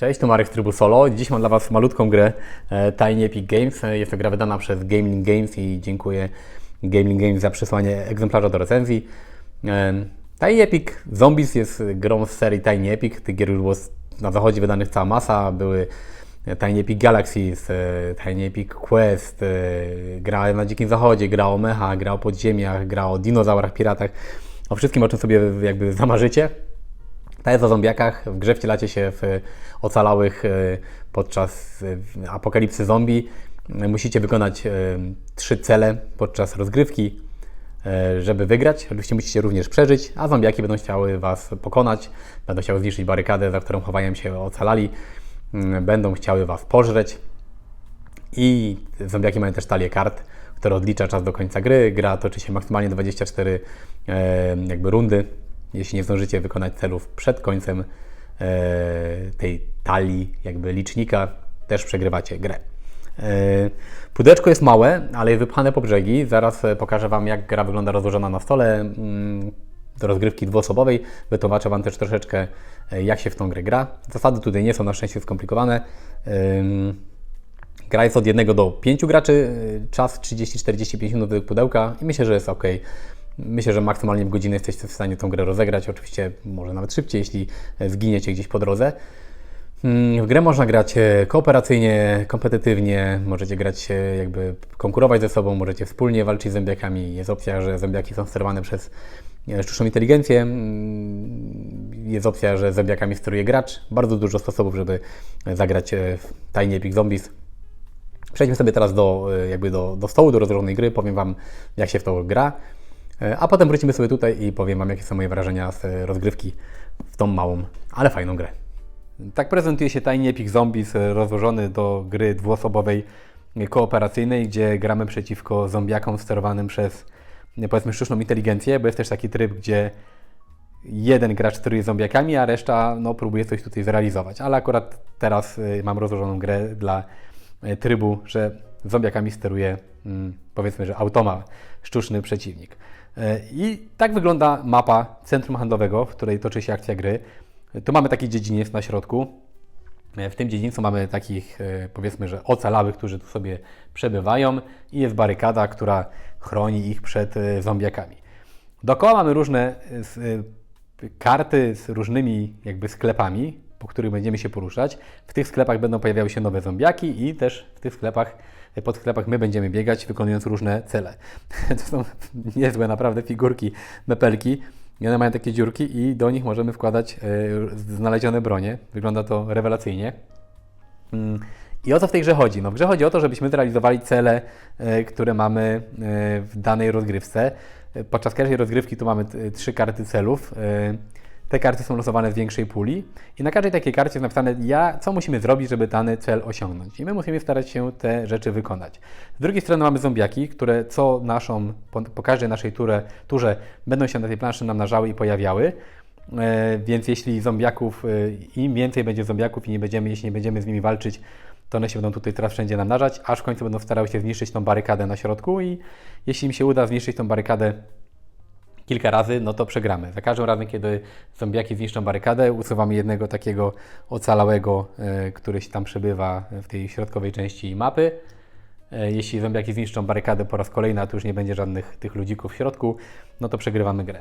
Cześć, to Marek z trybu solo. Dziś mam dla Was malutką grę e, Tiny Epic Games. E, Jest to gra wydana przez Gameling Games i dziękuję Gameling Games za przesłanie egzemplarza do recenzji. E, Tiny Epic Zombies jest grą z serii Tiny Epic. Tych gier już było na zachodzie wydanych cała masa. Były Tiny Epic Galaxies, Tiny Epic Quest, gra na Dzikim Zachodzie, gra o mechach, gra o podziemiach, gra o dinozaurach, piratach. O wszystkim, o czym sobie jakby zamarzycie. Ta jest o zombiakach. W grze wcielacie się w ocalałych e, podczas e, apokalipsy zombie. Musicie wykonać e, trzy cele podczas rozgrywki, żeby wygrać. Oczywiście musicie również przeżyć, a zombiaki będą chciały Was pokonać, będą chciały zniszczyć barykadę, za którą chowają się ocalali, Mm, będą chciały Was pożreć. I zombiaki mają też talię kart, które odlicza czas do końca gry. Gra toczy się maksymalnie 24 e, jakby rundy. Jeśli nie zdążycie wykonać celów przed końcem e, tej talii jakby licznika, też przegrywacie grę. E, Pudełeczko jest małe, ale jest wypchane po brzegi. Zaraz e, pokażę Wam, jak gra wygląda rozłożona na stole. mm, Do rozgrywki dwuosobowej. Wytłumaczę Wam też troszeczkę, jak się w tą grę gra. Zasady tutaj nie są na szczęście skomplikowane. Gra jest od 1 do 5 graczy, czas 30-45 minut według pudełka i myślę, że jest ok. Myślę, że maksymalnie w godzinę jesteście w stanie tą grę rozegrać. Oczywiście może nawet szybciej, jeśli zginiecie gdzieś po drodze. Mm, W grę można grać e, kooperacyjnie, kompetytywnie, możecie grać e, jakby konkurować ze sobą, możecie wspólnie walczyć z zombiakami. Jest opcja, że zombiaki są sterowane przez e, sztuczną inteligencję. Mm, Jest opcja, że zombiakami steruje gracz. Bardzo dużo sposobów, żeby zagrać w Tiny Epic Zombies. Przejdźmy sobie teraz do, jakby do, do stołu, do rozłożonej gry. Powiem Wam, jak się w to gra. E, A potem wrócimy sobie tutaj i powiem Wam, jakie są moje wrażenia z e, rozgrywki w tą małą, ale fajną grę. Tak prezentuje się Tiny Epic Zombies e, rozłożony do gry dwuosobowej kooperacyjnej, gdzie gramy przeciwko zombiakom sterowanym przez powiedzmy sztuczną inteligencję, bo jest też taki tryb, gdzie jeden gracz steruje zombiakami, a reszta no, próbuje coś tutaj zrealizować. Ale akurat teraz mam rozłożoną grę dla trybu, że zombiakami steruje mm, powiedzmy, że automa, sztuczny przeciwnik. I tak wygląda mapa centrum handlowego, w której toczy się akcja gry. Tu mamy taki dziedziniec na środku. E, W tym dziedzińcu mamy takich, e, powiedzmy, że ocalałych, którzy tu sobie przebywają i jest barykada, która chroni ich przed e, zombiakami. Dookoła mamy różne karty z różnymi jakby sklepami, po których będziemy się poruszać. W tych sklepach będą pojawiały się nowe zombiaki i też w tych sklepach, pod sklepach my będziemy biegać, wykonując różne cele. To są niezłe naprawdę figurki, mepelki. I one mają takie dziurki i do nich możemy wkładać e, znalezione bronie. Wygląda to rewelacyjnie. Mm, I o co w tej grze chodzi? No w grze chodzi o to, żebyśmy zrealizowali cele, e, które mamy e, w danej rozgrywce. Podczas każdej rozgrywki tu mamy trzy karty celów. Te karty są losowane z większej puli i na każdej takiej karcie jest napisane, ja, co musimy zrobić, żeby dany cel osiągnąć. I my musimy starać się te rzeczy wykonać. Z drugiej strony mamy zombiaki, które co naszą, po, po każdej naszej turze, turze będą się na tej planszy namnażały i pojawiały. E, Więc jeśli zombiaków, e, im więcej będzie zombiaków i nie będziemy, jeśli nie będziemy z nimi walczyć, to one się będą tutaj teraz wszędzie namnażać, aż w końcu będą starały się zniszczyć tą barykadę na środku i jeśli im się uda zniszczyć tą barykadę kilka razy, no to przegramy. Za każdym razem, kiedy zombiaki zniszczą barykadę, usuwamy jednego takiego ocalałego, e, który się tam przebywa w tej środkowej części mapy. E, Jeśli zombiaki zniszczą barykadę po raz kolejny, a tu już nie będzie żadnych tych ludzików w środku, no to przegrywamy grę.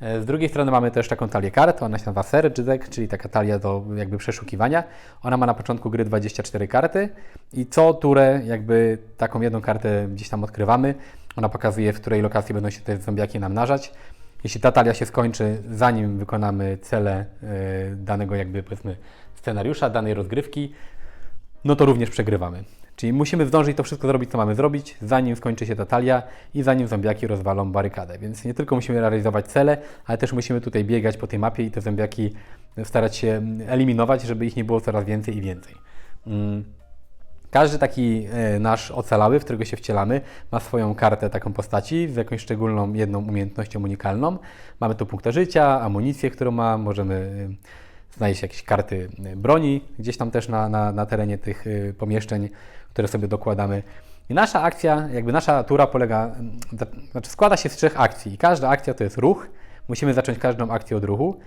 E, Z drugiej strony mamy też taką talię kart, ona się nazywa Search Deck, czyli taka talia do jakby przeszukiwania. Ona ma na początku gry 24 karty i co turę jakby taką jedną kartę gdzieś tam odkrywamy. Ona pokazuje, w której lokacji będą się te zombiaki namnażać. Jeśli ta talia się skończy, zanim wykonamy cele e, danego jakby powiedzmy scenariusza, danej rozgrywki, no to również przegrywamy. Czyli musimy zdążyć to wszystko zrobić, co mamy zrobić, zanim skończy się ta talia i zanim zombiaki rozwalą barykadę. Więc nie tylko musimy realizować cele, ale też musimy tutaj biegać po tej mapie i te zombiaki starać się eliminować, żeby ich nie było coraz więcej i więcej. Mm. Każdy taki e, nasz ocalały, w którego się wcielamy, ma swoją kartę taką postaci z jakąś szczególną jedną umiejętnością unikalną. Mamy tu punkty życia, amunicję, którą ma, możemy e, znaleźć jakieś karty e, broni gdzieś tam też na, na, na terenie tych pomieszczeń, które sobie dokładamy. I nasza akcja, jakby nasza tura polega, znaczy składa się z trzech akcji i każda akcja to jest ruch. Musimy zacząć każdą akcję od ruchu.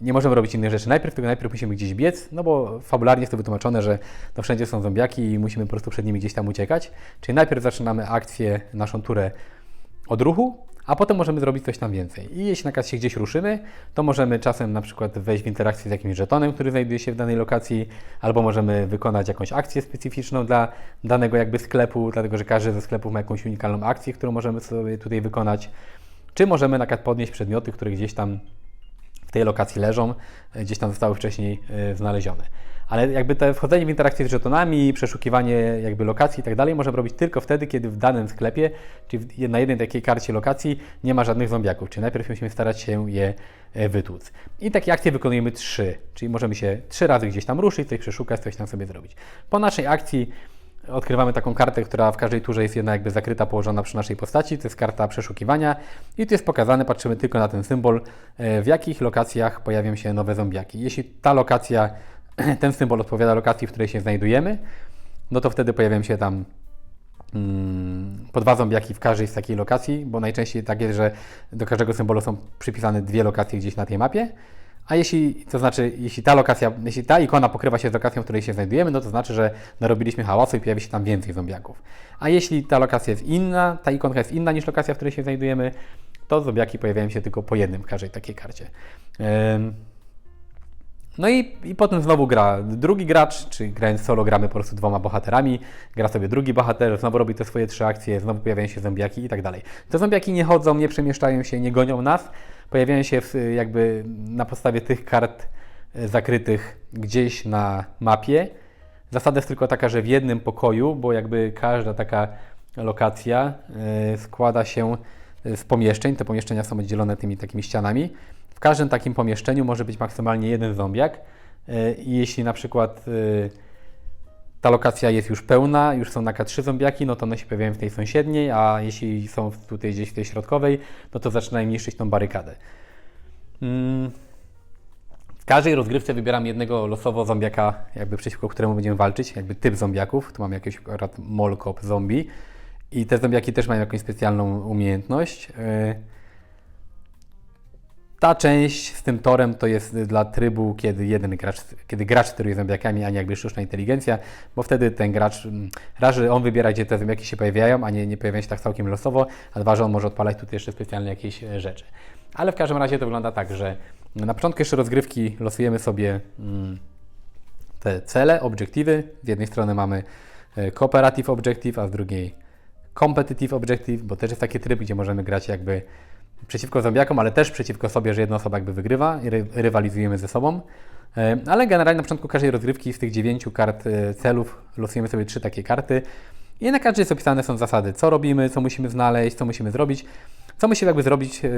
Nie możemy robić innych rzeczy najpierw, tylko najpierw musimy gdzieś biec, no bo fabularnie jest to wytłumaczone, że no wszędzie są zombiaki i musimy po prostu przed nimi gdzieś tam uciekać. Czyli najpierw zaczynamy akcję, naszą turę od ruchu, a potem możemy zrobić coś tam więcej. I jeśli na przykład się gdzieś ruszymy, to możemy czasem na przykład wejść w interakcję z jakimś żetonem, który znajduje się w danej lokacji, albo możemy wykonać jakąś akcję specyficzną dla danego jakby sklepu, dlatego że każdy ze sklepów ma jakąś unikalną akcję, którą możemy sobie tutaj wykonać. Czy możemy na przykład podnieść przedmioty, które gdzieś tam tej lokacji leżą, e, gdzieś tam zostały wcześniej e, znalezione. Ale jakby to wchodzenie w interakcję z żetonami, przeszukiwanie jakby lokacji i tak dalej możemy robić tylko wtedy, kiedy w danym sklepie, czyli na jednej takiej karcie lokacji nie ma żadnych zombiaków, czyli najpierw musimy starać się je e, wytłuc. I takie akcje wykonujemy trzy, czyli możemy się trzy razy gdzieś tam ruszyć, coś przeszukać, coś tam sobie zrobić. Po naszej akcji odkrywamy taką kartę, która w każdej turze jest jedna jakby zakryta, położona przy naszej postaci. To jest karta przeszukiwania i tu jest pokazane, patrzymy tylko na ten symbol, e, w jakich lokacjach pojawią się nowe zombiaki. Jeśli ta lokacja, ten symbol odpowiada lokacji, w której się znajdujemy, no to wtedy pojawią się tam mm, po dwa zombiaki w każdej z takiej lokacji, bo najczęściej tak jest, że do każdego symbolu są przypisane dwie lokacje gdzieś na tej mapie. A jeśli, to znaczy, jeśli ta lokacja, jeśli ta ikona pokrywa się z lokacją, w której się znajdujemy, no to znaczy, że narobiliśmy hałasu i pojawi się tam więcej zombiaków. A jeśli ta lokacja jest inna, ta ikonka jest inna niż lokacja, w której się znajdujemy, to zombiaki pojawiają się tylko po jednym w każdej takiej karcie. No i, i potem znowu gra drugi gracz, czy grając solo gramy po prostu dwoma bohaterami, gra sobie drugi bohater, znowu robi te swoje trzy akcje, znowu pojawiają się zombiaki i tak dalej. Te zombiaki nie chodzą, nie przemieszczają się, nie gonią nas, pojawiają się w, jakby na podstawie tych kart e, zakrytych gdzieś na mapie. Zasada jest tylko taka, że w jednym pokoju, bo jakby każda taka lokacja e, składa się z pomieszczeń, te pomieszczenia są oddzielone tymi takimi ścianami. W każdym takim pomieszczeniu może być maksymalnie jeden zombiak e, i jeśli na przykład ta lokacja jest już pełna, już są na trzy zombiaki, no to one się pojawiają w tej sąsiedniej, a jeśli są tutaj gdzieś w tej środkowej, no to zaczynają niszczyć tą barykadę. Mm. W każdej rozgrywce wybieram jednego losowo zombiaka, jakby przeciwko któremu będziemy walczyć, jakby typ zombiaków. Tu mam jakiś akurat molkop zombie i te zombiaki też mają jakąś specjalną umiejętność. Ta część z tym torem to jest dla trybu, kiedy jeden gracz, kiedy gracz steruje zombiakami, a nie jakby sztuczna inteligencja, bo wtedy ten gracz, mm, raz, że on wybiera, gdzie te zombiaki się pojawiają, a nie, nie pojawiają się tak całkiem losowo, a dwa, że on może odpalać tutaj jeszcze specjalnie jakieś e, rzeczy. Ale w każdym razie to wygląda tak, że na początku jeszcze rozgrywki losujemy sobie mm, te cele, obiektywy. Z jednej strony mamy e, cooperative objective, a z drugiej competitive objective, bo też jest taki tryb, gdzie możemy grać jakby przeciwko zombiakom, ale też przeciwko sobie, że jedna osoba jakby wygrywa i ry rywalizujemy ze sobą. E, ale generalnie na początku każdej rozgrywki z tych dziewięciu kart e, celów losujemy sobie trzy takie karty i na każdej jest opisane są zasady, co robimy, co musimy znaleźć, co musimy zrobić, co musimy jakby zrobić, e,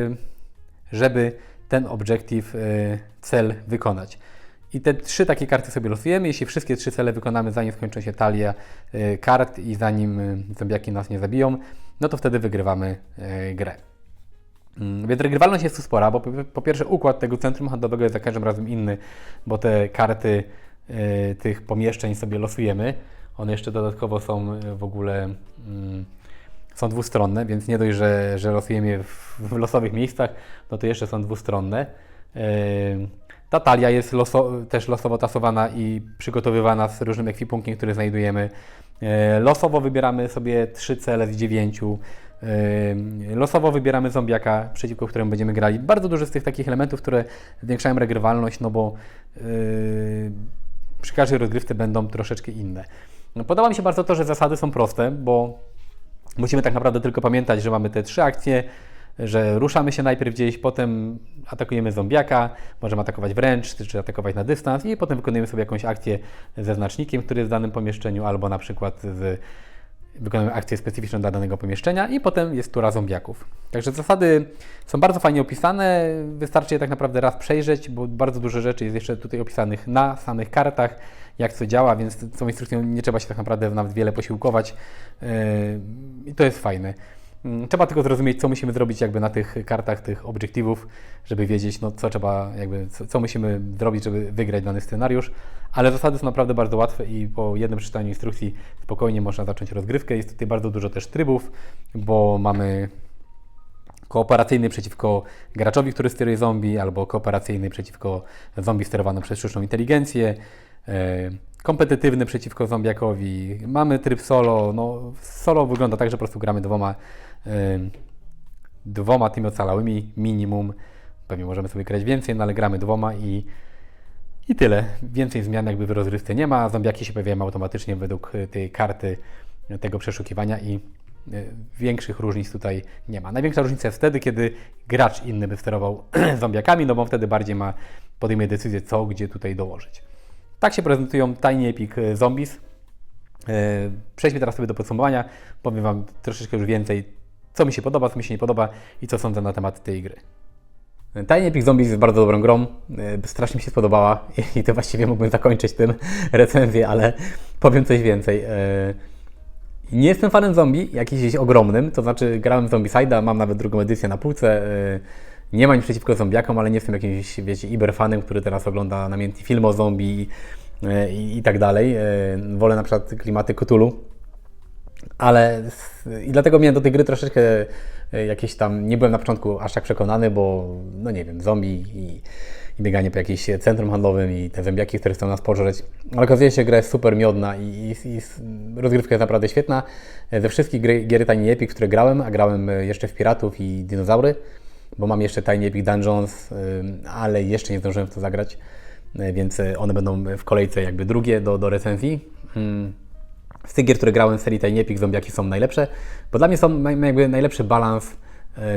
żeby ten objective, cel wykonać. I te trzy takie karty sobie losujemy. Jeśli wszystkie trzy cele wykonamy, zanim skończą się talia kart i zanim zombiaki nas nie zabiją, no to wtedy wygrywamy grę. Mm, więc regrywalność jest tu spora, bo po pierwsze układ tego centrum handlowego jest za każdym razem inny, bo te karty y, tych pomieszczeń sobie losujemy. One jeszcze dodatkowo są y, w ogóle y, są dwustronne, więc nie dość, że, że losujemy je w, w losowych miejscach, no to jeszcze są dwustronne. Y, ta talia jest loso, też losowo tasowana i przygotowywana z różnym ekwipunkiem, który znajdujemy. Losowo wybieramy sobie trzy cele z dziewięciu. Losowo wybieramy zombiaka, przeciwko któremu będziemy grali. Bardzo dużo z tych takich elementów, które zwiększają regrywalność, no bo przy każdej rozgrywce będą troszeczkę inne. No, podoba mi się bardzo to, że zasady są proste, bo musimy tak naprawdę tylko pamiętać, że mamy te trzy akcje, że ruszamy się najpierw gdzieś, potem atakujemy zombiaka, możemy atakować wręcz, czy atakować na dystans i potem wykonujemy sobie jakąś akcję ze znacznikiem, który jest w danym pomieszczeniu, albo na przykład z wykonujemy akcję specyficzną dla danego pomieszczenia i potem jest tura zombiaków. Także zasady są bardzo fajnie opisane, wystarczy je tak naprawdę raz przejrzeć, bo bardzo dużo rzeczy jest jeszcze tutaj opisanych na samych kartach, jak co działa, więc tą instrukcją nie trzeba się tak naprawdę nawet wiele posiłkować yy, i to jest fajne. Mm, trzeba tylko zrozumieć, co musimy zrobić jakby na tych kartach, tych obiektywów, żeby wiedzieć, no, co trzeba, jakby, co, co, musimy zrobić, żeby wygrać dany scenariusz. Ale zasady są naprawdę bardzo łatwe i po jednym przeczytaniu instrukcji spokojnie można zacząć rozgrywkę. Jest tutaj bardzo dużo też trybów, bo mamy kooperacyjny przeciwko graczowi, który steruje zombie, albo kooperacyjny przeciwko zombie sterowanym przez sztuczną inteligencję, e, kompetytywny przeciwko zombiakowi. Mamy tryb solo. No, solo wygląda tak, że po prostu gramy dwoma, dwoma tymi ocalałymi minimum. Pewnie możemy sobie grać więcej, no ale gramy dwoma i, i tyle. Więcej zmian jakby w rozrywce nie ma. Zombiaki się pojawiają automatycznie według e, tej karty tego przeszukiwania i e, większych różnic tutaj nie ma. Największa różnica jest wtedy, kiedy gracz inny by sterował zombiakami, no bo wtedy bardziej ma podejmie decyzję, co gdzie tutaj dołożyć. Tak się prezentują Tiny Epic e, Zombies. Przejdźmy teraz sobie do podsumowania. Powiem Wam troszeczkę już więcej, co mi się podoba, co mi się nie podoba i co sądzę na temat tej gry. Tiny Epic Zombies jest bardzo dobrą grą. Strasznie mi się spodobała i to właściwie mógłbym zakończyć tym recenzję, ale powiem coś więcej. Nie jestem fanem zombie, jakimś ogromnym, to znaczy grałem Zombicide'a, mam nawet drugą edycję na półce. Nie mam nic przeciwko zombiakom, ale nie jestem jakimś, wiecie, iberfanem, który teraz ogląda namiętnie film o zombie i, i, i tak dalej. Wolę na przykład klimaty Cthulhu. Ale i dlatego miałem do tej gry troszeczkę jakieś tam, nie byłem na początku aż tak przekonany, bo no nie wiem, zombie i, i bieganie po jakimś centrum handlowym i te zębiaki, które chcą nas pożreć. Ale okazuje się, gra jest super miodna i, i, i rozgrywka jest naprawdę świetna. Ze wszystkich gier, gier Tiny Epic, które grałem, a grałem jeszcze w Piratów i Dinozaury, bo mam jeszcze Tiny Epic Dungeons, ale jeszcze nie zdążyłem w to zagrać, więc one będą w kolejce jakby drugie do, do recenzji. Hmm. Z tych gier, które grałem w serii Tiny Epic, zombiaki są najlepsze, bo dla mnie są jakby najlepszy balans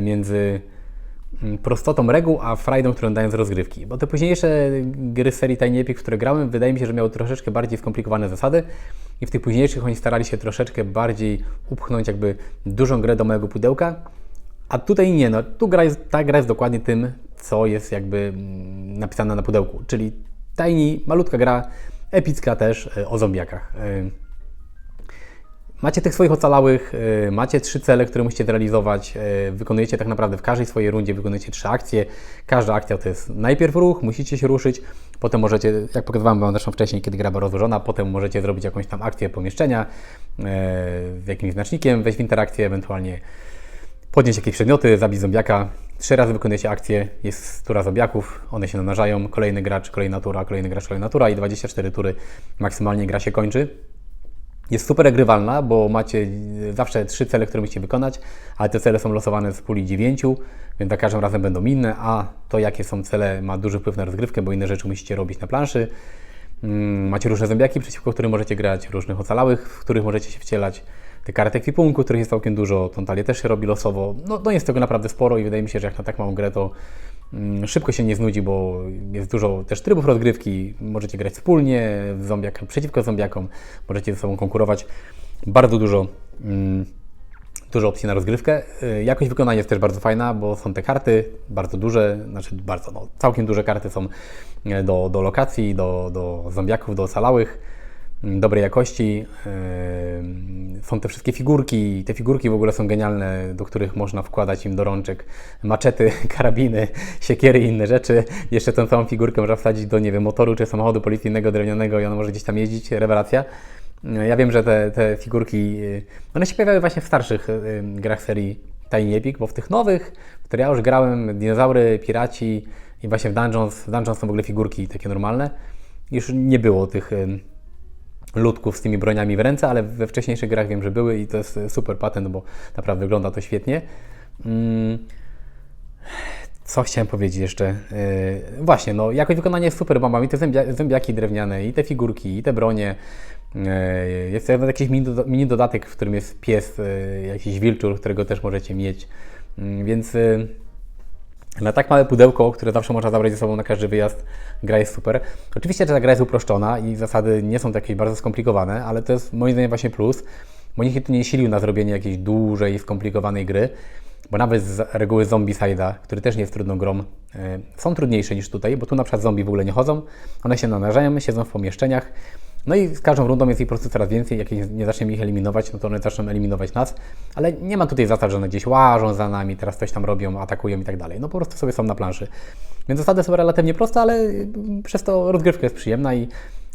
między Mm, prostotą reguł, a frajdą, którą dają z rozgrywki. Bo te późniejsze gry z serii Tiny Epic, w które grałem, wydaje mi się, że miały troszeczkę bardziej skomplikowane zasady i w tych późniejszych oni starali się troszeczkę bardziej upchnąć jakby dużą grę do mojego pudełka, a tutaj nie, no tu gra jest, ta gra jest dokładnie tym, co jest jakby mm, napisane na pudełku, czyli Tiny, malutka gra, epicka też e, o zombiakach. E, Macie tych swoich ocalałych, y, macie trzy cele, które musicie zrealizować. Y, wykonujecie tak naprawdę w każdej swojej rundzie, wykonujecie trzy akcje. Każda akcja to jest najpierw ruch, musicie się ruszyć, potem możecie, jak pokazywałem Wam zresztą wcześniej, kiedy gra była rozłożona, potem możecie zrobić jakąś tam akcję pomieszczenia z jakimś znacznikiem, wejść w interakcję, ewentualnie podnieść jakieś przedmioty, zabić zombiaka. Trzy razy wykonujecie akcję, jest tura zombiaków, one się namnażają, kolejny gracz, kolejna tura, kolejny gracz, kolejna tura i 24 tury maksymalnie gra się kończy. Jest super grywalna, bo macie zawsze trzy cele, które musicie wykonać, ale te cele są losowane z puli dziewięciu, więc za każdym razem będą inne, a to jakie są cele ma duży wpływ na rozgrywkę, bo inne rzeczy musicie robić na planszy. Mm, macie różne zębiaki, przeciwko którym możecie grać, różnych ocalałych, w których możecie się wcielać. Te karty ekwipunku, których jest całkiem dużo, tą talię też się robi losowo. No, no jest tego naprawdę sporo i wydaje mi się, że jak na tak małą grę, to szybko się nie znudzi, bo jest dużo też trybów rozgrywki. Możecie grać wspólnie z zombiakiem, przeciwko zombiakom, możecie ze sobą konkurować. Bardzo dużo, mm, dużo opcji na rozgrywkę. Y, jakość wykonania jest też bardzo fajna, bo są te karty bardzo duże, znaczy bardzo, no, całkiem duże karty są e, do, do lokacji, do, do zombiaków, do ocalałych dobrej jakości. Są te wszystkie figurki. Te figurki w ogóle są genialne, do których można wkładać im do rączek maczety, karabiny, siekiery i inne rzeczy. Jeszcze tę całą figurkę można wsadzić do, nie wiem, motoru czy samochodu policyjnego drewnianego i ona może gdzieś tam jeździć. Rewelacja. Ja wiem, że te, te figurki, y, one się pojawiały właśnie w starszych grach serii Tiny Epic, bo w tych nowych, w które ja już grałem, dinozaury, piraci i właśnie w Dungeons, w Dungeons są w ogóle figurki takie normalne, już nie było tych ludków z tymi broniami w ręce, ale we wcześniejszych grach wiem, że były i to jest super patent, bo naprawdę wygląda to świetnie. Mm. Co chciałem powiedzieć jeszcze? Yy, właśnie, no jakość wykonania jest super, bo mamy te zębia, zębiaki drewniane i te figurki, i te bronie. Yy, jest nawet jakiś mini, dodatek, w którym jest pies, yy, jakiś wilczur, którego też możecie mieć. Mm, więc y, na tak małe pudełko, które zawsze można zabrać ze sobą na każdy wyjazd, gra jest super. Oczywiście, że ta gra jest uproszczona i zasady nie są takie bardzo skomplikowane, ale to jest moim zdaniem właśnie plus, bo nikt tu nie silił na zrobienie jakiejś dużej, skomplikowanej gry, bo nawet z reguły Zombicide'a, który też nie jest trudną grą, e, są trudniejsze niż tutaj, bo tu na przykład zombie w ogóle nie chodzą, one się namnażają, siedzą w pomieszczeniach, no i z każdą rundą jest ich po prostu coraz więcej, jak nie zaczniemy ich eliminować, no to one zaczną eliminować nas, ale nie ma tutaj zasad, że one gdzieś łażą za nami, teraz coś tam robią, atakują i tak dalej. No po prostu sobie są na planszy. Więc zasady są relatywnie proste, ale przez to rozgrywka jest przyjemna i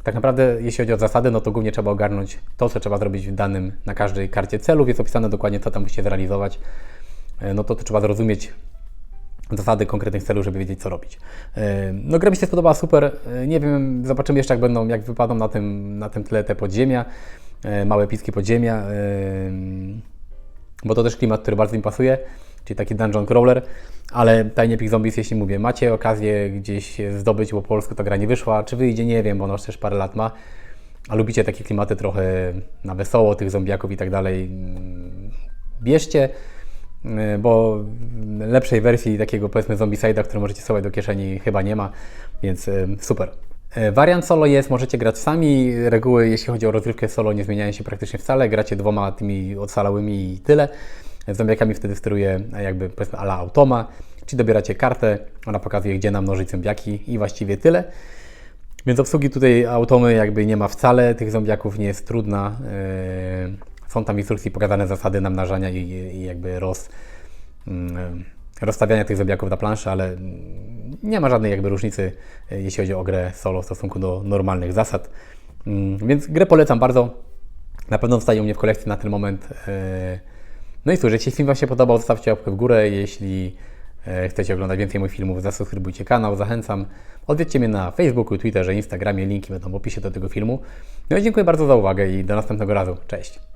tak naprawdę, jeśli chodzi o zasady, no to głównie trzeba ogarnąć to, co trzeba zrobić w danym, na każdej karcie celów. Jest opisane dokładnie, co tam musicie zrealizować. e, no to, to trzeba zrozumieć zasady konkretnych celów, żeby wiedzieć, co robić. No gra mi się spodobała super. Nie wiem, zobaczymy jeszcze, jak będą, jak wypadną na tym, na tym tle te podziemia, małe epickie podziemia, bo to też klimat, który bardzo mi pasuje, czyli taki dungeon crawler, ale Tiny Epic Zombies, jeśli mówię, macie okazję gdzieś zdobyć, bo po ta gra nie wyszła, czy wyjdzie, nie wiem, bo ona też parę lat ma, a lubicie takie klimaty trochę na wesoło, tych zombiaków i tak dalej, bierzcie, bo lepszej wersji takiego powiedzmy zombicide'a, który możecie schować do kieszeni chyba nie ma, więc y, super. Y, Wariant solo jest, możecie grać sami, reguły jeśli chodzi o rozgrywkę solo nie zmieniają się praktycznie wcale, gracie dwoma tymi ocalałymi i tyle. Zombiakami wtedy steruje jakby powiedzmy ala automa, czyli dobieracie kartę, ona pokazuje gdzie namnożyć zombiaki i właściwie tyle. Więc obsługi tutaj automy jakby nie ma wcale, tych zombiaków nie jest trudna. Yy, Są tam instrukcji pokazane zasady namnażania i, i jakby roz, mm, rozstawiania tych zombiaków na planszy, ale nie ma żadnej jakby różnicy, yy, jeśli chodzi o grę solo w stosunku do normalnych zasad. Mm, Więc grę polecam bardzo. Na pewno wstaje u mnie w kolekcji na ten moment. Yy, No i cóż, jeśli film Wam się podobał, zostawcie łapkę w górę. Jeśli e, chcecie oglądać więcej moich filmów, zasubskrybujcie kanał, zachęcam. Odwiedźcie mnie na Facebooku, Twitterze, Instagramie, linki będą w opisie do tego filmu. No i dziękuję bardzo za uwagę i do następnego razu. Cześć!